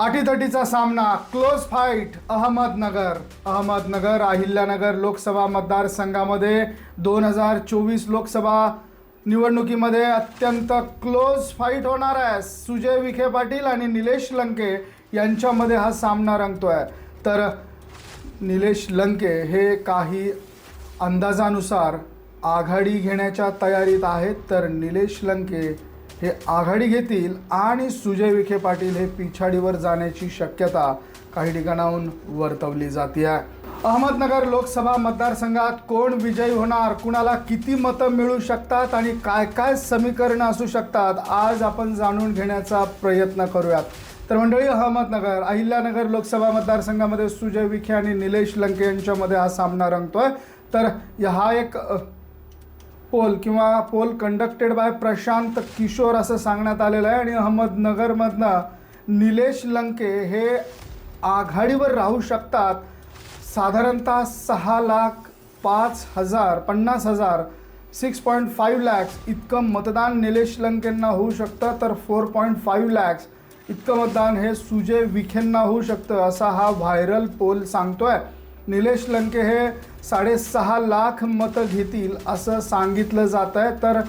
अटीतटीचा सामना close fight Ahmednagar. Ahmednagar Ahilyanagar Lok Sabha मतदारसंघामध्ये दोन हजार चोवीस लोकसभा निवडणुकीमध्ये अत्यंत क्लोज फाईट होणार आहे. सुजय विखे पाटील आणि निलेश लंके यांच्यामध्ये हा सामना रंगतो आहे तर निलेश लंके हे काही अंदाजानुसार आघाडी घेण्याच्या तयारीत आहेत. तर निलेश लंके हे आघाडी घेतील आणि सुजय विखे पाटील हे पिछाडीवर जाण्याची शक्यता काही ठिकाणाहून वर्तवली जाते आहे अहमदनगर लोकसभा मतदारसंघात कोण विजयी होणार? कुणाला किती मतं मिळू शकतात आणि काय काय समीकरणं असू शकतात? आज आपण जाणून घेण्याचा प्रयत्न करूयात. तर मंडळी अहमदनगर अहिल्यानगर लोकसभा मतदारसंघामध्ये सुजय विखे आणि निलेश लंके यांच्यामध्ये हा सामना रंगतोय. तर हा एक पोल किंवा poll conducted by Prashant Kishor असं सांगण्यात आलेलं आहे. आणि अहमदनगरमधनं निलेश लंके हे आघाडीवर राहू शकतात. साधारणतः सहा लाख पाच हजार पन्नास हजार सिक्स पॉईंट फाईव्ह लॅक्स इतकं मतदान निलेश लंकेंना होऊ शकतं. तर फोर पॉईंट फाईव्ह लॅक्स इतकं मतदान हे सुजय विखेंना होऊ शकतं असा हा व्हायरल पोल सांगतो आहे निलेश लंके हे साडेसहा लाख मतं घेतील असं सांगितलं जात आहे. तर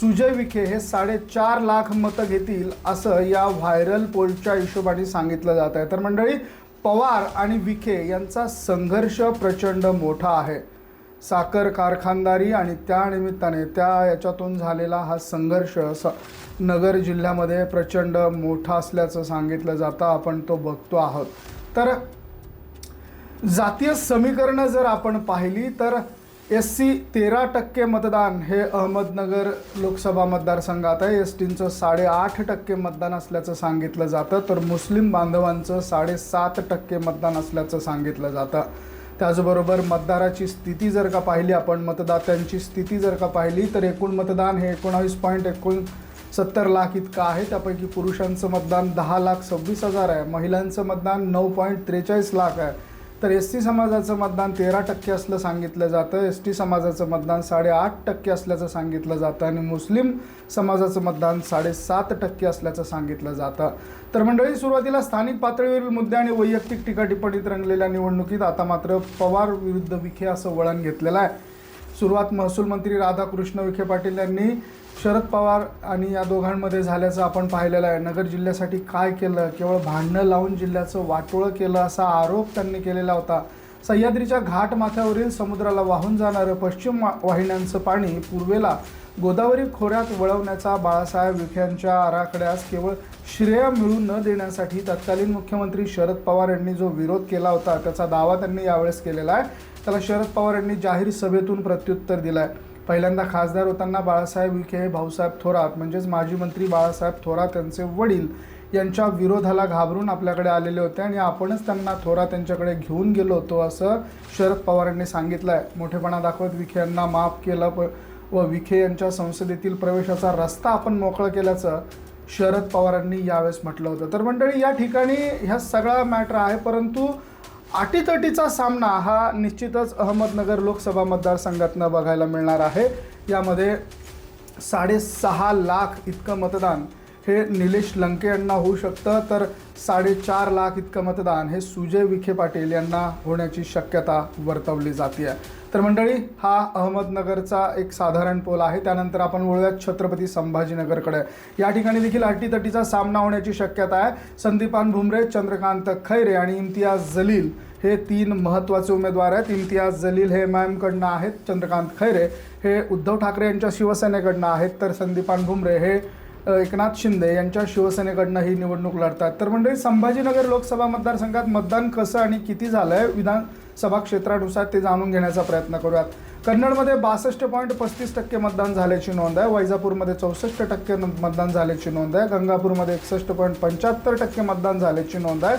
सुजय विखे हे साडेचार लाख मतं घेतील असं या व्हायरल पोलच्या हिशोबाने सांगितलं जात आहे. तर मंडळी पवार आणि विखे यांचा संघर्ष प्रचंड मोठा आहे. साखर कारखानदारी आणि त्या निमित्ताने त्या याच्यातून झालेला हा संघर्ष स नगर जिल्ह्यामध्ये प्रचंड मोठा असल्याचं सांगितलं जातं. आपण तो बघतो आहोत. तर जातीय समीकरणं जर आपण पाहिली तर एस सी तेरा टक्के मतदान हे अहमदनगर लोकसभा मतदारसंघात आहे. एस टींचं साडेआठ टक्के मतदान असल्याचं सांगितलं जातं. तर मुस्लिम बांधवांचं साडेसात टक्के मतदान असल्याचं सांगितलं जातं. त्याचबरोबर मतदाराची स्थिती जर का पाहिली आपण मतदात्यांची स्थिती जर का पाहिली तर एकूण मतदान हे एकोणावीस पॉईंट एकोण सत्तर लाख इतकं आहे. त्यापैकी पुरुषांचं मतदान दहा लाख सव्वीस हजार आहे. महिलांचं मतदान नऊ पॉईंट त्रेचाळीस लाख आहे. तर एस टी समाजाचं मतदान तेरा टक्के असलं सांगितलं जातं. एस टी समाजाचं मतदान साडेआठ टक्के असल्याचं सांगितलं जातं आणि मुस्लिम समाजाचं मतदान साडेसात टक्के असल्याचं सांगितलं जातं. तर मंडळी सुरुवातीला स्थानिक पातळीवरील मुद्दे आणि वैयक्तिक टीका टिप्पणीत रंगलेल्या निवडणुकीत आता मात्र पवार विरुद्ध विखे असं वळण घेतलेलं आहे. सुरुवात महसूल मंत्री राधाकृष्ण विखे पाटील यांनी शरद पवार आणि या दोघांमध्ये झाल्याचं आपण पाहिलेलं आहे. नगर जिल्ह्यासाठी काय केलं? केवळ भांडणं लावून जिल्ह्याचं वाटोळं केलं असा आरोप त्यांनी केलेला होता. सह्याद्रीच्या घाट माथ्यावरील समुद्राला वाहून जाणारं पश्चिम वा- वाहिन्यांचं पाणी पूर्वेला गोदावरी खोऱ्यात वळवण्याचा बाळासाहेब विख्यांच्या आराखड्यास केवळ श्रेय मिळू न देण्यासाठी तत्कालीन मुख्यमंत्री शरद पवार यांनी जो विरोध केला होता त्याचा दावा त्यांनी यावेळेस केलेला आहे. त्याला शरद पवार यांनी जाहीर सभेतून प्रत्युत्तर दिलं आहे पहिल्यांदा खासदार होताना बाळासाहेब विखे हे भाऊसाहेब थोरात म्हणजेच माजी मंत्री बाळासाहेब थोरात यांचे वडील यांच्या विरोधाला घाबरून आपल्याकडे आलेले होते आणि आपणच त्यांना थोरात यांच्याकडे घेऊन गेलो होतो असं शरद पवार यांनी सांगितलं आहे मोठेपणा दाखवत विखे यांना माफ केलं प व विखे यांच्या संसदेतील प्रवेशाचा रस्ता आपण मोकळं केल्याचं शरद पवारांनी यावेळेस म्हटलं होतं. तर मंडळी या ठिकाणी ह्या सगळा मॅटर आहे परंतु अटीतटीचा सामना हा निश्चितच अहमदनगर लोकसभा मतदारसंघातनं बघायला मिळणार आहे. यामध्ये साडेसहा लाख इतकं मतदान हे निलेश लंके यांना होऊ शकतं. तर साडेचार लाख इतकं मतदान हे सुजय विखे पाटील यांना होण्याची शक्यता वर्तवली जाते आहे तर मंडळी हा अहमदनगरचा एक साधारण पोल आहे. त्यानंतर आपण वळूयात छत्रपती संभाजीनगरकडे. या ठिकाणी देखील अटीतटीचा सामना होण्याची शक्यता आहे. संदीपान भुमरे चंद्रकांत खैरे आणि इम्तियाज जलील हे तीन महत्त्वाचे उमेदवार आहेत. इम्तियाज जलील हे एम आय एमकडनं आहेत. चंद्रकांत खैरे हे उद्धव ठाकरे यांच्या शिवसेनेकडनं आहेत. तर संदीपान भुमरे हे एकनाथ शिंदे यांच्या शिवसेनेकडनं ही निवडणूक लढतात. तर मंडळी संभाजीनगर लोकसभा मतदारसंघात मतदान कसं आणि किती झालं आहे विधानसभा क्षेत्रानुसार ते जाणून घेण्याचा प्रयत्न करूयात. कन्नडमध्ये बासष्ट पॉईंट पस्तीस टक्के मतदान झाल्याची नोंद आहे. वैजापूरमध्ये चौसष्ट टक्के मतदान झाल्याची नोंद आहे. गंगापूरमध्ये एकसष्ट पॉईंट पंच्याहत्तर टक्के मतदान झाल्याची नोंद आहे.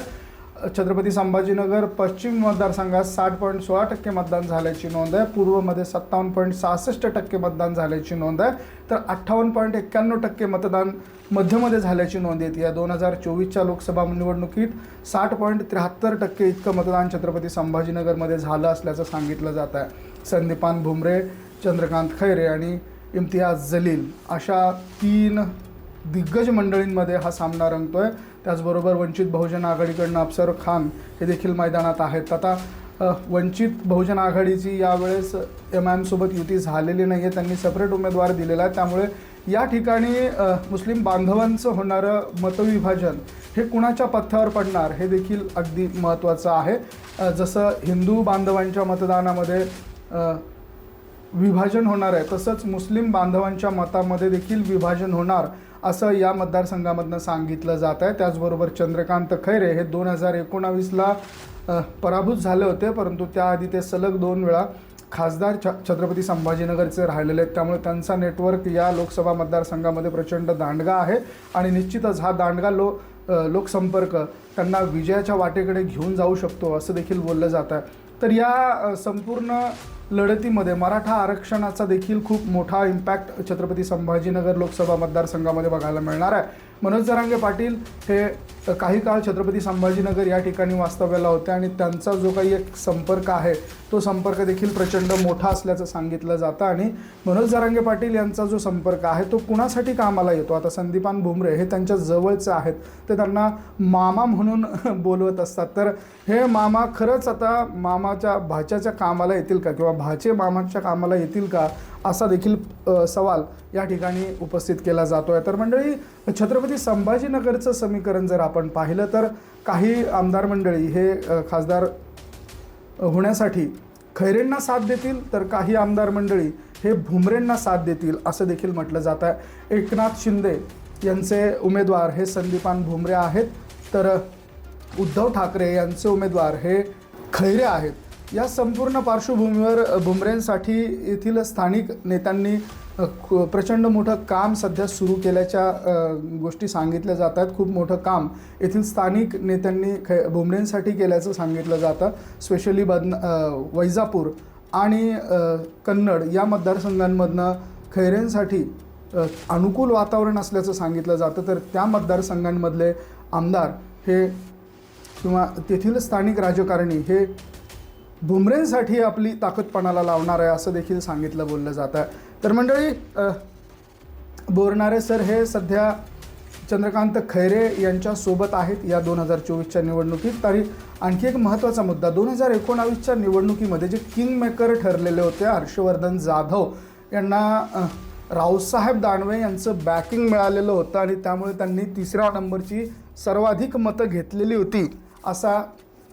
छत्रपती संभाजीनगर पश्चिम मतदारसंघात साठ पॉईंट सोळा टक्के मतदान झाल्याची नोंद आहे. पूर्वमध्ये सत्तावन्न पॉईंट सहासष्ट टक्के मतदान झाल्याची नोंद आहे. तर अठ्ठावन्न पॉईंट एक्क्याण्णव टक्के मतदान मध्यमध्ये झाल्याची नोंद येते या दोन हजार चोवीसच्या लोकसभा निवडणुकीत साठ पॉईंट त्र्याहत्तर टक्के इतकं मतदान छत्रपती संभाजीनगरमध्ये झालं असल्याचं सांगितलं जात आहे. संदीपान भुमरे चंद्रकांत खैरे आणि इम्तियाज जलील अशा तीन दिग्गज मंडळींमध्ये हा सामना रंगतो आहे त्याचबरोबर वंचित बहुजन आघाडीकडनं अफसर खान हे देखील मैदानात आहेत. आता वंचित बहुजन आघाडीची यावेळेस एम आय एमसोबत युती झालेली नाही आहे त्यांनी सेपरेट उमेदवार दिलेला आहे. त्यामुळे या ठिकाणी मुस्लिम बांधवांचं होणारं मतविभाजन हे कुणाच्या पथ्यावर पडणार हे देखील अगदी महत्त्वाचं आहे. जसं हिंदू बांधवांच्या मतदानामध्ये विभाजन होणार आहे तसंच मुस्लिम बांधवांच्या मतामध्ये देखील विभाजन होणार. असं या मतदारसंघामधनं सांगितलं जात आहे. त्याचबरोबर चंद्रकांत खैरे हे दोन हजार एकोणावीसला पराभूत झाले होते परंतु त्याआधी ते सलग दोन वेळा खासदार छ छत्रपती संभाजीनगरचे राहिलेले आहेत. त्यामुळे त्यांचा नेटवर्क या लोकसभा मतदारसंघामध्ये प्रचंड दांडगा आहे आणि निश्चितच हा दांडगा लो लोकसंपर्क त्यांना विजयाच्या वाटेकडे घेऊन जाऊ शकतो असं देखील बोललं जात आहे. तर या संपूर्ण लढतीमध्ये मराठा आरक्षणाचा देखील खूप मोठा इम्पॅक्ट छत्रपती संभाजीनगर लोकसभा मतदारसंघामध्ये बघायला मिळणार आहे. मनोज जरांगे पाटील हे काही काळ छत्रपती संभाजीनगर या ठिकाणी वास्तव्याला होते आणि त्यांचा जो काही एक संपर्क आहे तो संपर्क देखील प्रचंड मोठा असल्याचं सांगितलं जातं. आणि मनोज जरांगे पाटील यांचा जो संपर्क आहे तो कुणासाठी कामाला येतो? आता संदीपान भुमरे हे त्यांच्या जवळचे आहेत. ते त्यांना मामा म्हणून बोलवत असतात. तर हे मामा खरंच आता मामाच्या भाच्याच्या कामाला येतील का किंवा भाचे मामाच्या कामाला येतील का असा देखील सवाल या ठिकाणी उपस्थित केला जातो आहे तर मंडळी छत्रपती संभाजीनगरचं समीकरण जर आपण पाहिलं तर काही आमदार मंडळी हे खासदार होण्यासाठी खैरेंना साथ देतील तर काही आमदार मंडळी हे भुमरेंना साथ देतील असं देखील म्हटलं जात आहे. एकनाथ शिंदे यांचे उमेदवार हे संदीपान भुमरे आहेत. तर उद्धव ठाकरे यांचे उमेदवार हे खैरे आहेत. या संपूर्ण पार्श्वभूमीवर भुमरेंसाठी येथील स्थानिक नेत्यांनी प्रचंड मोठं काम सध्या सुरू केल्याच्या गोष्टी सांगितल्या जात आहेत खूप मोठं काम येथील स्थानिक नेत्यांनी ख भुमरेंसाठी केल्याचं सांगितलं जातं. स्पेशली बदन वैजापूर आणि कन्नड या मतदारसंघांमधनं खैरेंसाठी अनुकूल वातावरण असल्याचं सांगितलं जातं. तर त्या मतदारसंघांमधले आमदार हे किंवा तेथील स्थानिक राजकारणी हे भुमरेंसाठी आपली ताकदपणाला लावणार आहे असं देखील सांगितलं बोललं जात. आहे तर मंडळी बोरणारे सर हे सध्या चंद्रकांत खैरे यांच्यासोबत आहेत या दोन हजार चोवीसच्या निवडणुकीत. तरी आणखी एक महत्त्वाचा मुद्दा दोन हजार एकोणावीसच्या निवडणुकीमध्ये जे किंग मेकर ठरलेले होते हर्षवर्धन जाधव यांना रावसाहेब दानवे यांचं बॅकिंग मिळालेलं होतं आणि त्यामुळे त्यांनी तिसऱ्या नंबरची सर्वाधिक मतं घेतलेली होती असा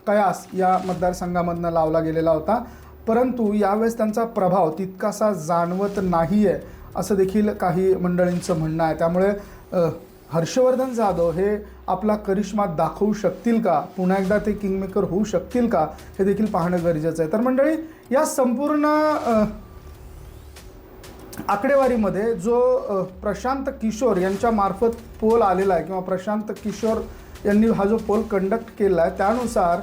कयास या मतदारसंघामधनं लावला गेलेला होता. परंतु यावेळेस त्यांचा प्रभाव तितकासा जाणवत नाही आहे असं देखील काही मंडळींचं म्हणणं आहे. त्यामुळे हर्षवर्धन जाधव हे आपला करिश्मा दाखवू शकतील का? पुन्हा एकदा ते किंगमेकर होऊ शकतील का? हे देखील पाहणं गरजेचं आहे. तर मंडळी या संपूर्ण आकडेवारीमध्ये जो प्रशांत किशोर यांच्या मार्फत पोल आलेला आहे किंवा प्रशांत किशोर यांनी हा जो पोल कंडक्ट केला आहे त्यानुसार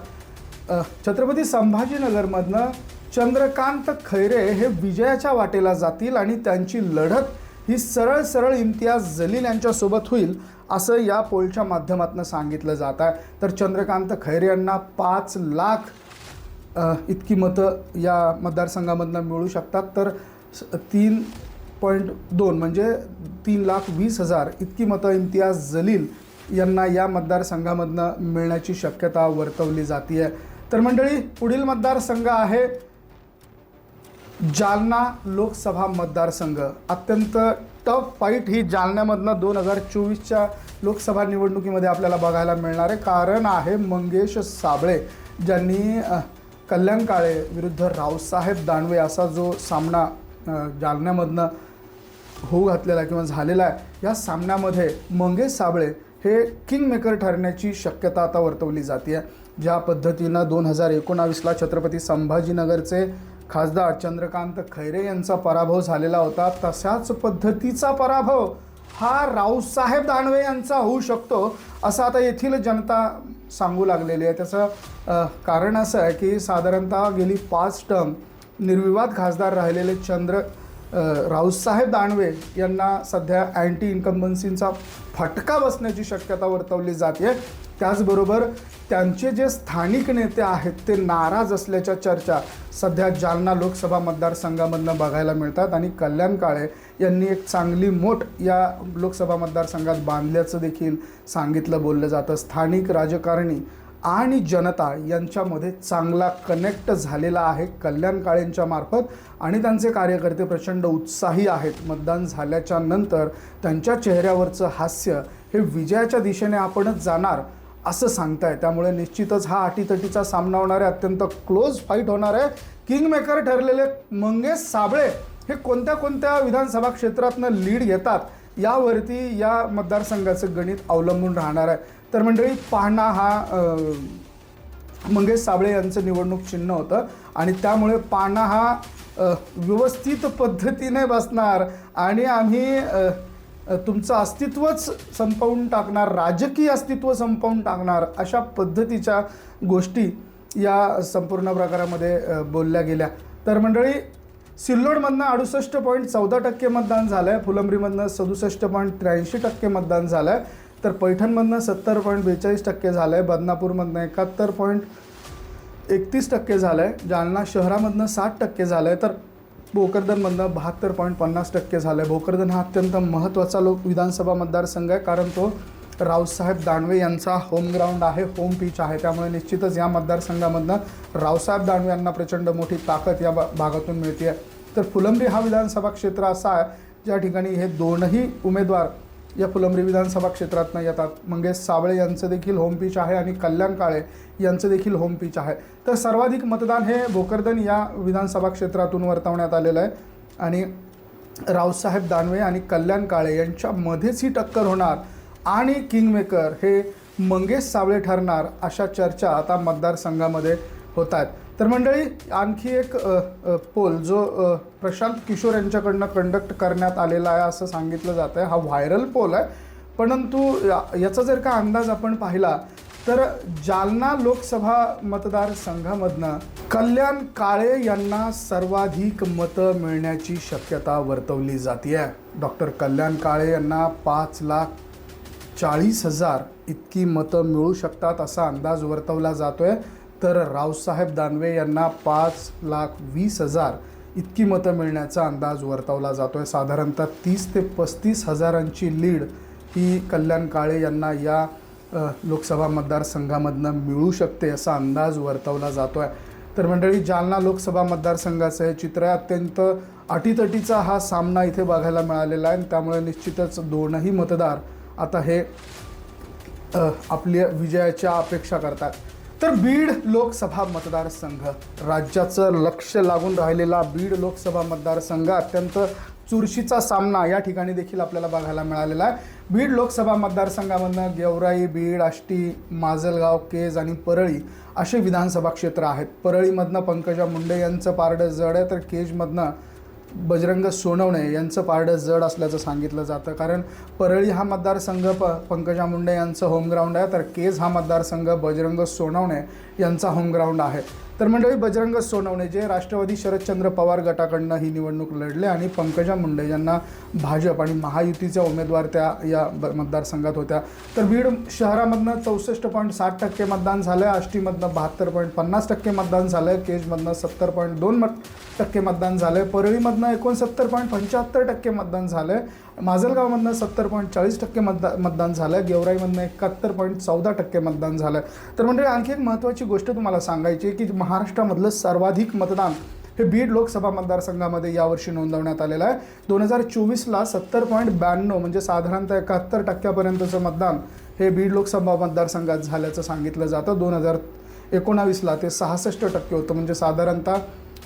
छत्रपती संभाजीनगरमधनं चंद्रकांत खैरे हे विजयाच्या वाटेला जातील आणि त्यांची लढत ही सरळ सरळ इम्तियाज जलील यांच्यासोबत होईल असं या पोलच्या माध्यमातून सांगितलं जात आहे. तर चंद्रकांत खैरे यांना पाच लाख इतकी मतं या मतदारसंघामधनं मिळू शकतात. तर तीन पॉईंट दोन म्हणजे तीन लाख वीस हजार इतकी मतं इम्तियाज जलील यांना या मतदारसंघामधनं मिळण्याची शक्यता वर्तवली जाते आहे तर मंडळी पुढील मतदारसंघ आहे. जालना लोकसभा मतदारसंघ. अत्यंत टफ फाईट ही जालन्यामधनं दोन हजार चोवीसच्या लोकसभा निवडणुकीमध्ये आपल्याला बघायला मिळणार आहे. कारण आहे मंगेश साबळे ज्यांनी कल्याण काळे विरुद्ध रावसाहेब दानवे असा जो सामना जालन्यामधनं होऊ घातलेला किंवा झालेला आहे या सामन्यामध्ये मंगेश साबळे हे किंग मेकर ठरण्याची शक्यता आता वर्तवली जाते ज्या पद्धतीनं दोन हजार एकोणावीसला छत्रपती संभाजीनगरचे खासदार चंद्रकांत खैरे यांचा पराभव झालेला होता. तशाच पद्धतीचा पराभव हा रावसाहेब दानवे यांचा होऊ शकतो असं आता येथील जनता सांगू लागलेली आहे. त्याचं कारण असं आहे की साधारणतः गेली पाच टर्म निर्विवाद खासदार राहिलेले चंद्र रावसाहेब दानवे यांना सध्या अँटी इन्कम्बन्सींचा फटका बसण्याची शक्यता वर्तवली जाते. त्याचबरोबर त्यांचे जे स्थानिक नेते आहेत ते नाराज असल्याच्या चर्चा सध्या जालना लोकसभा मतदारसंघामधनं बघायला मिळतात. आणि कल्याण काळे यांनी एक चांगली मोठ या लोकसभा मतदारसंघात बांधल्याचं देखील सांगितलं बोललं जातं. स्थानिक राजकारणी आणि जनता यांच्यामध्ये चांगला कनेक्ट झालेला आहे कल्याण काळेंच्या मार्फत. आणि त्यांचे कार्यकर्ते प्रचंड उत्साही आहेत. मतदान झाल्याच्यानंतर त्यांच्या चेहऱ्यावरचं हास्य हे विजयाच्या दिशेने आपणच जाणार असं सांगताय. त्यामुळे निश्चितच हा अटीतटीचा सामना होणार आहे. अत्यंत क्लोज फाईट होणार आहे. किंगमेकर ठरलेले मंगेश साबळे हे कोणत्या कोणत्या विधानसभा क्षेत्रातनं लीड घेतात यावरती या मतदारसंघाचं गणित अवलंबून राहणार आहे. तर मंडळी पाहणा हा मंगेश साबळे यांचं निवडणूक चिन्ह होतं आणि त्यामुळे पाना हा व्यवस्थित पद्धतीने बसणार आणि आम्ही तुमचं अस्तित्वच संपवून टाकणार राजकीय अस्तित्व संपवून टाकणार अशा पद्धतीच्या गोष्टी या संपूर्ण प्रकारामध्ये बोलल्या गेल्या. तर मंडळी सिल्लोडमधनं अडुसष्ट पॉईंट चौदा टक्के मतदान झालं आहे फुलंब्रीमधनं सदुसष्ट पॉईंट त्र्याऐंशी टक्के मतदान झालं आहे तर पैठणमधनं सत्तर पॉईंट बेचाळीस टक्के झालं आहे बदनापूरमधनं एकाहत्तर पॉईंट एकतीस टक्के झालं आहे जालना शहरामधनं साठ टक्के झालं आहे तर भोकरदनमधनं बहात्तर पॉईंट पन्नास टक्के झालं आहे भोकरदन हा अत्यंत महत्त्वाचा लोक विधानसभा मतदारसंघ आहे कारण तो रावसाहेब दानवे यांचा होम ग्राउंड आहे होम पिच आहे. त्यामुळे निश्चितच या मतदारसंघामधनं रावसाहेब दानवे यांना प्रचंड मोठी ताकद या भागातून मिळते आहे तर फुलंब्री हा विधानसभा क्षेत्र असा आहे ज्या ठिकाणी हे दोनही उमेदवार या फुलंब्री विधानसभा क्षेत्रातनं येतात. मंगेश साबळे यांचं देखील होम पिच आहे आणि कल्याण काळे यांचं देखील होम पिच आहे. तर सर्वाधिक मतदान हे भोकरदन या विधानसभा क्षेत्रातून वर्तवण्यात आलेलं आहे. आणि रावसाहेब दानवे आणि कल्याण काळे यांच्यामध्येच ही टक्कर होणार आणि किंगमेकर हे मंगेश साबळे ठरणार अशा चर्चा आता मतदारसंघामध्ये होत आहेत. तर मंडळी आणखी एक पोल जो प्रशांत किशोर यांच्याकडनं कंडक्ट करण्यात आलेला आहे असं सांगितलं जातं आहे हा व्हायरल पोल आहे. परंतु या- याचा जर का अंदाज आपण पाहिला तर जालना लोकसभा मतदारसंघामधनं कल्याण काळे यांना सर्वाधिक मतं मिळण्याची शक्यता वर्तवली जाते डॉक्टर कल्याण काळे यांना पाच लाख चाळीस हजार इतकी मतं मिळू शकतात असा अंदाज वर्तवला जातो आहे तर रावसाहेब दानवे यांना पाच लाख वीस हजार इतकी मतं मिळण्याचा अंदाज वर्तवला जातो आहे साधारणतः तीस ते पस्तीस हजारांची लीड ही कल्याण काळे यांना या लोकसभा मतदारसंघामधनं मिळू शकते असा अंदाज वर्तवला जातो आहे तर मंडळी जालना लोकसभा मतदारसंघाचं हे चित्र आहे. अत्यंत अटीतटीचा हा सामना इथे बघायला मिळालेला आहे. आणि त्यामुळे निश्चितच दोनही मतदार आता हे आपल्या विजयाच्या अपेक्षा करतात. तर बीड लोकसभा मतदारसंघ. राज्याचं लक्ष लागून राहिलेला बीड लोकसभा मतदारसंघ अत्यंत चुरशीचा सामना या ठिकाणी देखील आपल्याला बघायला मिळालेला आहे. बीड लोकसभा मतदारसंघामधनं गेवराई बीड आष्टी माजलगाव केज आणि परळी असे विधानसभा क्षेत्र आहेत. परळीमधनं पंकजा मुंडे यांचं पारडं जड आहे तर केजमधनं बजरंग सोनवणे यांचं पारडं जड असल्याचं सांगितलं जातं. कारण परळी हा मतदारसंघ प पंकजा मुंडे यांचं होमग्राऊंड आहे. तर केज हा मतदारसंघ बजरंग सोनवणे यांचा होमग्राऊंड आहे. तर मंडळी बजरंग सोनवणे जे राष्ट्रवादी शरदचंद्र पवार गटाकडनं ही निवडणूक लढले आणि पंकजा मुंडे यांना भाजप आणि महायुतीच्या उमेदवार त्या या ब मतदारसंघात होत्या. तर बीड शहरामधनं चौसष्ट पॉईंट साठ टक्के मतदान झालं आहे आष्टीमधनं बहात्तर पॉईंट पन्नास टक्के मतदान झालं आहे केजमधनं सत्तर पॉईंट दोन मत टक्के मतदान झालं आहे परळीमधनं एकोणसत्तर पॉईंट पंच्याहत्तर टक्के मतदान झालं आहे माजलगावमधनं सत्तर पॉईंट चाळीस टक्के मतदा मतदान झालं आहे गेवराईमधनं एकाहत्तर पॉईंट चौदा टक्के मतदान झालं आहे तर म्हणजे आणखी एक महत्त्वाची गोष्ट तुम्हाला सांगायची आहे की महाराष्ट्रामधलं सर्वाधिक मतदान हे बीड लोकसभा मतदारसंघामध्ये यावर्षी नोंदवण्यात आलेलं आहे. दोन हजार चोवीसला सत्तर पॉईंट ब्याण्णव म्हणजे साधारणतः एकाहत्तर टक्क्यापर्यंतचं मतदान हे बीड लोकसभा मतदारसंघात झाल्याचं सांगितलं जातं. दोन हजार एकोणावीसला ते सहासष्ट टक्के होतं. म्हणजे साधारणतः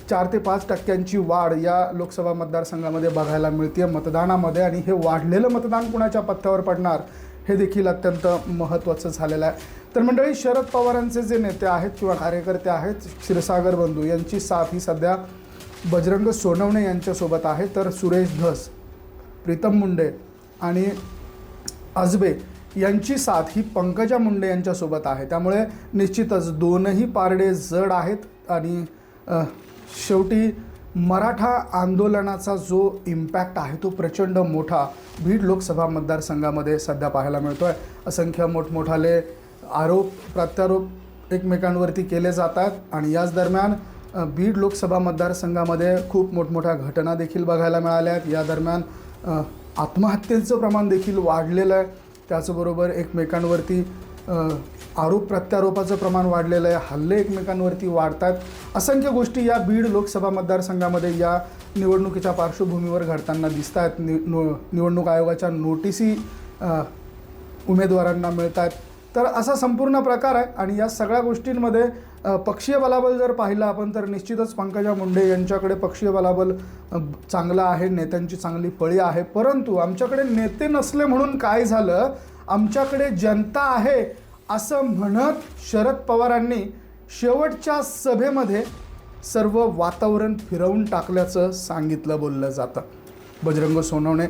चार ते पाच टक्क्यांची वाढ या लोकसभा मतदारसंघामध्ये बघायला मिळते मतदानामध्ये. आणि हे वाढलेलं मतदान कुणाच्या पथ्यावर पडणार हे देखील अत्यंत महत्त्वाचं झालेलं आहे. तर मंडळी शरद पवारांचे जे नेते आहेत किंवा कार्यकर्ते आहेत क्षीरसागर बंधू यांची साथ ही सध्या बजरंग सोनवणे यांच्यासोबत आहे. तर सुरेश धस प्रीतम मुंडे आणि अजबे यांची साथ ही पंकजा मुंडे यांच्यासोबत आहे. त्यामुळे निश्चितच दोनही पारडे जड आहेत आणि शेवटी मराठा आंदोलनाचा जो इम्पॅक्ट आहे तो प्रचंड मोठा बीड लोकसभा मतदारसंघामध्ये सध्या पाहायला मिळतो आहे असंख्य मोठमोठाले आरोप प्रत्यारोप एकमेकांवरती केले जातात आणि याच दरम्यान बीड लोकसभा मतदारसंघामध्ये खूप मोठमोठ्या घटना देखील बघायला मिळाल्या आहेत. या दरम्यान आत्महत्येचं प्रमाण देखील वाढलेलं आहे. त्याचबरोबर एकमेकांवरती आरोप प्रत्यारोपाचं प्रमाण वाढलेलं आहे. हल्ले एकमेकांवरती वाढत आहेत असंख्य गोष्टी या बीड लोकसभा मतदारसंघामध्ये या निवडणुकीच्या पार्श्वभूमीवर घडताना दिसत आहेत नि नो- निवडणूक आयोगाच्या नोटीसी उमेदवारांना मिळत आहेत तर असा संपूर्ण प्रकार आहे आणि या सगळ्या गोष्टींमध्ये पक्षीय बलाबल जर पाहिलं आपण तर निश्चितच पंकजा मुंडे यांच्याकडे पक्षीय बलाबल चांगलं आहे नेत्यांची चांगली फळी आहे. परंतु आमच्याकडे नेते नसले म्हणून काय झालं? आमच्याकडे जनता आहे असं म्हणत शरद पवारांनी शेवटच्या सभेमध्ये सर्व वातावरण फिरवून टाकल्याचं सांगितलं बोललं जातं. बजरंग सोनवणे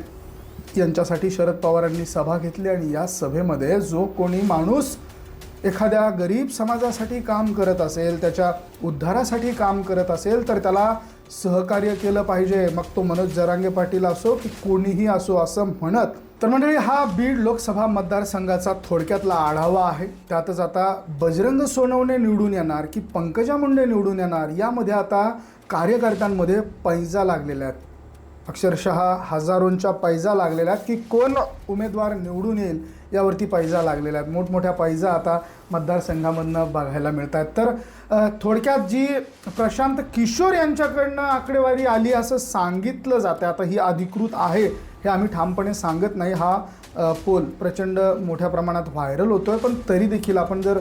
यांच्यासाठी शरद पवारांनी सभा घेतली आणि या सभेमध्ये जो कोणी माणूस एखाद्या गरीब समाजासाठी काम करत असेल त्याच्या उद्धारासाठी काम करत असेल तर त्याला सहकार्य केलं पाहिजे. मग तो मनोज जरांगे पाटील असो की कोणीही असो असं म्हणत तर मंडळी हा बीड लोकसभा मतदारसंघाचा थोडक्यातला आढावा आहे. त्यातच आता बजरंग सोनवणे निवडून येणार की पंकजा मुंडे निवडून येणार यामध्ये आता कार्यकर्त्यांमध्ये पैजा लागलेल्या आहेत. अक्षरशः हजारोंच्या पैजा लागलेल्या आहेत की कोण उमेदवार निवडून येईल यावरती पैजा लागलेल्या आहेत. मोठमोठ्या पैजा आता मतदारसंघामधनं बघायला मिळत आहेत. तर थोडक्यात जी प्रशांत किशोर यांच्याकडनं आकडेवारी आली असं सांगितलं जातं आता ही अधिकृत आहे. हे आम्ही ठामपणे सांगत नाही. हा पोल प्रचंड मोठ्या प्रमाणात व्हायरल होतो आहे पण तरी देखील आपण जर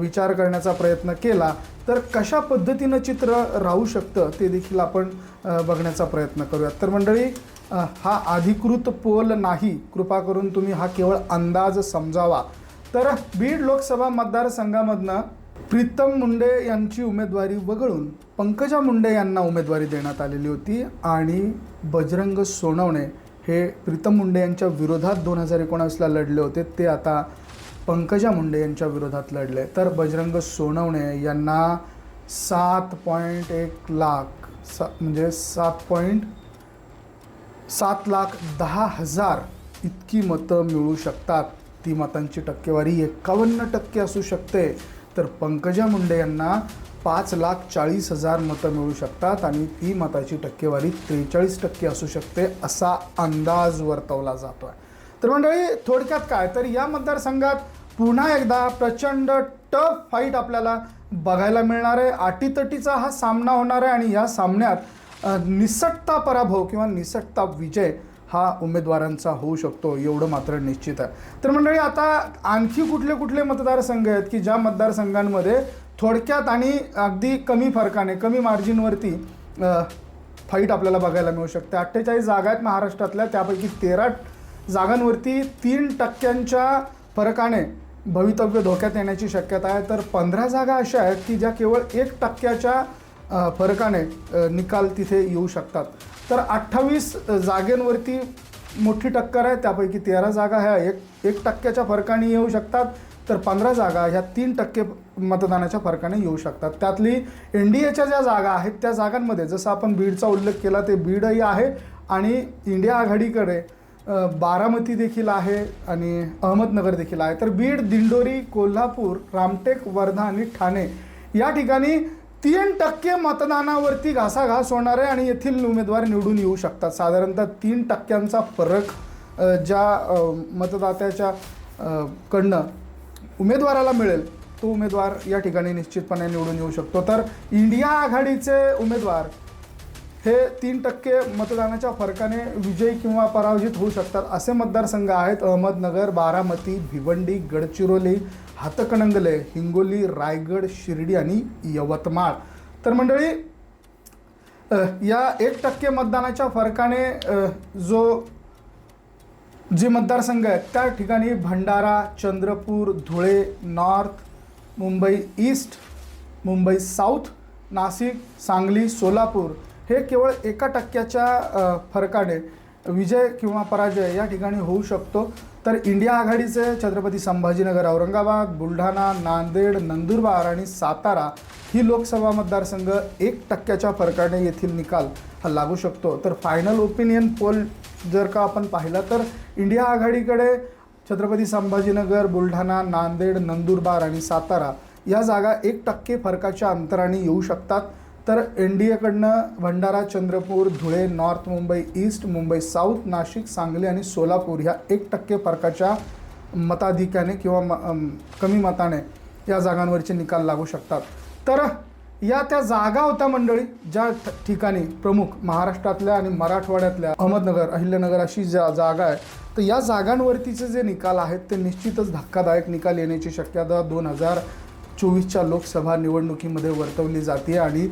विचार करण्याचा प्रयत्न केला तर कशा पद्धतीनं चित्र राहू शकतं ते देखील आपण बघण्याचा प्रयत्न करूयात. तर मंडळी हा अधिकृत पोल नाही. कृपा करून तुम्ही हा केवळ अंदाज समजावा. तर बीड लोकसभा मतदारसंघामधनं प्रीतम मुंडे यांची उमेदवारी वगळून पंकजा मुंडे यांना उमेदवारी देण्यात आलेली होती आणि बजरंग सोनवणे हे प्रीतम मुंडे यांच्या विरोधात दोन हजार एकोणावीसला लढले होते ते आता पंकजा मुंडे यांच्या विरोधात लढले. तर बजरंग सोनवणे यांना सात पॉईंट एक लाख सा म्हणजे सात पॉईंट सात लाख दहा हजार इतकी मतं मिळू शकतात. ती मतांची टक्केवारी एकावन्न टक्के असू शकते. तर पंकजा मुंडे यांना पाच लाख चाळीस हजार मतं मिळू शकतात आणि ती मताची टक्केवारी त्रेचाळीस टक्के असू शकते असा अंदाज वर्तवला जातो आहे तर मंडळी थोडक्यात काय? तर या मतदारसंघात पुन्हा एकदा प्रचंड टफ फाईट आपल्याला बघायला मिळणार आहे. अटीतटीचा हा सामना होणार आहे आणि या सामन्यात निसटता पराभव किंवा निसटता विजय हा उमेदवारांचा होऊ शकतो एवढं मात्र निश्चित आहे. तर मंडळी आता आणखी कुठले कुठले मतदारसंघ आहेत की ज्या मतदारसंघांमध्ये थोडक्यात आणि अगदी कमी फरकाने कमी मार्जिनवरती फाईट आपल्याला बघायला मिळू शकते. अठ्ठेचाळीस जागा आहेत महाराष्ट्रातल्या त्यापैकी तेरा जागांवरती तीन टक्क्यांच्या फरकाने भवितव्य धोक्यात येण्याची शक्यता आहे. तर पंधरा जागा अशा आहेत की ज्या केवळ एक टक्क्याच्या फरकाने निकाल तिथे येऊ शकतात. तर अठ्ठावीस जागेंवरती मोठी टक्कर आहे त्यापैकी तेरा जागा ह्या एक एक टक्क्याच्या फरकाने येऊ शकतात. तर पंधरा जागा ह्या तीन टक्के मतदानाच्या फरकाने येऊ शकतात. त्यातली एन डी एच्या ज्या जागा आहेत त्या जागांमध्ये जसं आपण बीडचा उल्लेख केला ते बीडही आहे आणि इंडिया आघाडीकडे बारामती देखील आहे आणि अहमदनगर देखील आहे. तर बीड दिंडोरी कोल्हापूर रामटेक वर्धा आणि ठाणे या ठिकाणी तीन टक्के मतदानावरती घासाघास होणार आहे आणि येथील उमेदवार निवडून येऊ शकतात. साधारणतः तीन टक्क्यांचा फरक ज्या मतदात्याच्या कडनं उमेदवाराला मिळेल तो उमेदवार या ठिकाणी निश्चितपणे निवडून येऊ शकतो. तर इंडिया आघाडीचे उमेदवार हे तीन टक्के मतदानाच्या फरकाने विजयी किंवा पराजित होऊ शकतात असे मतदारसंघ आहेत. अहमदनगर बारामती भिवंडी गडचिरोली हातकणंगले हिंगोली रायगड शिर्डी आणि यवतमाळ. तर मंडळी या एक टक्के मतदानाच्या फरकाने जो जे मतदारसंघ आहेत त्या ठिकाणी Bhandara Chandrapur Dhule north Mumbai east Mumbai south Nashik Sangli Solapur हे केवळ एका टक्क्याच्या फरकाने विजय किंवा पराजय या ठिकाणी होऊ शकतो. तर इंडिया आघाडीचे छत्रपती संभाजीनगर औरंगाबाद बुलढाणा नांदेड नंदुरबार आणि सातारा ही लोकसभा मतदारसंघ एक टक्क्याच्या फरकाने येथील निकाल हा लागू शकतो. तर फायनल ओपिनियन पोल जर का आपण पाहिला तर इंडिया आघाडीकडे छत्रपती संभाजीनगर बुलढाणा नांदेड नंदुरबार आणि सातारा या जागा एक टक्के फरकाच्या अंतराने येऊ शकतात. तर N D एकडनं Bhandara Chandrapur Dhule north Mumbai east Mumbai south Nashik Sangli आणि सोलापूर ह्या एक टक्के फरकाच्या मताधिक्याने किंवा म कमी मताने या जागांवरचे निकाल लागू शकतात. तर या त्या जागा होत्या मंडळी ज्या ठ- ठिकाणी प्रमुख महाराष्ट्रातल्या आणि मराठवाड्यातल्या अहमदनगर अहिल्यानगर अशी जा जागा आहे. तर या जागांवरतीचे जे निकाल आहेत ते निश्चितच धक्कादायक निकाल येण्याची शक्यता दोन हजार चोवीसच्या लोकसभा निवडणुकीमध्ये वर्तवली जाते आणि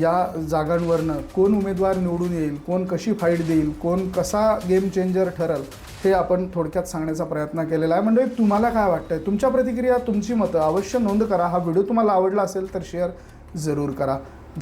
या जागांवरनं कोण उमेदवार निवडून येईल कोण कशी फाईट देईल कोण कसा गेम चेंजर ठरल हे आपण थोडक्यात सांगण्याचा प्रयत्न केलेला आहे. म्हणजे तुम्हाला काय वाटतंय? तुमच्या प्रतिक्रिया तुमची मतं अवश्य नोंद करा. हा व्हिडिओ तुम्हाला आवडला असेल तर शेअर जरूर करा.